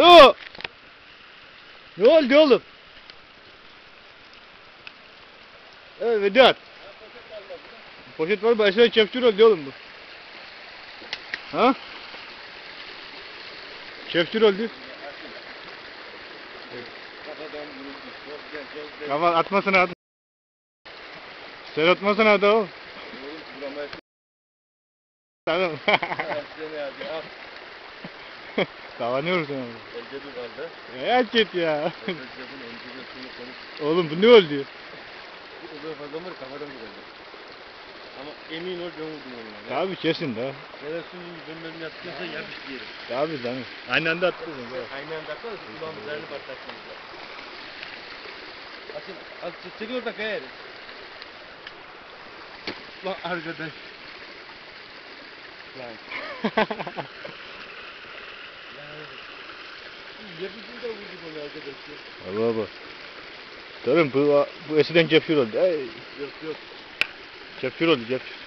Oo! Ne oldu oğlum? Evet Vedat. Poşet var? Aşağı çepçur oldu oğlum bu. Ha? Çepçur oldu. Kafa atmasana at. Sen atmasana o. Oğlum Tamam. Elde dur kaldı. Evet git ya. De şunu konuş. Oğlum bu ne oldu? O kadar fazla var kafadan vuruldu. Ama emin ol ben vurdum onu. Ya. Abi kesin de. Şerefsiz yüzümden yaptıysa yapış diyelim. Abi canım. Aynı anda attın. Aynı anda atarız kulağımız yerini patlatmamız lazım. Açın, açın, çekil orada kayar. Lan arkadaş. Lan. Yapıcı da vurdu bana arkadaş ya. Allah Allah. Diyorum bu, bu eskiden kefir oldu. Ey, Yok yok. kefir oldu kefir.